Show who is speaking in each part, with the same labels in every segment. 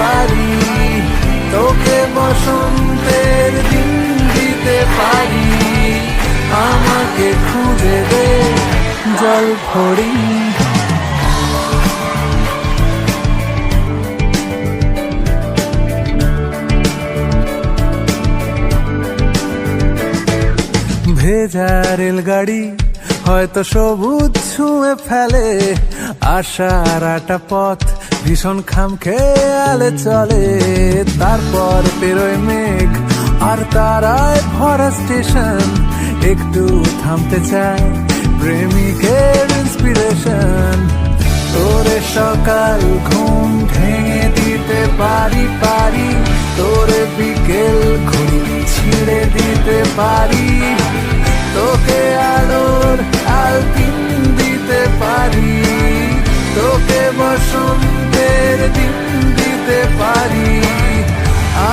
Speaker 1: পারি তোকে বসন্তের দিন দিতে পারি। আমাকে খুঁজে দে জল ভরি। ভেজা রেলগাড়ি হয়তো সবুজ ছুঁয়ে ফেলে। আশার আটা পথ ভীষণ খাম খেয়ালে চলে। তারপর পেরোয় মেঘ আর তারায় ভরা স্টেশন। একটু থামতে চায় প্রেমিকের ইন্সপিরেশন তোরে সকাল ঘুম ভেঙে দিতে পারি পারি। তোরে বিকেল ঘুম ছিঁড়ে দিতে পারি। বসন্তের দিন দিতে পারি।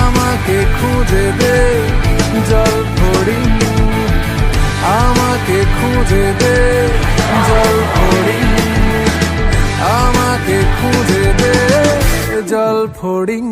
Speaker 1: আমাকে খুঁজে দে জল ভরি। আমাকে খুঁজে দে জল ভরি। আমাকে খুঁজে দে জল ফড়িং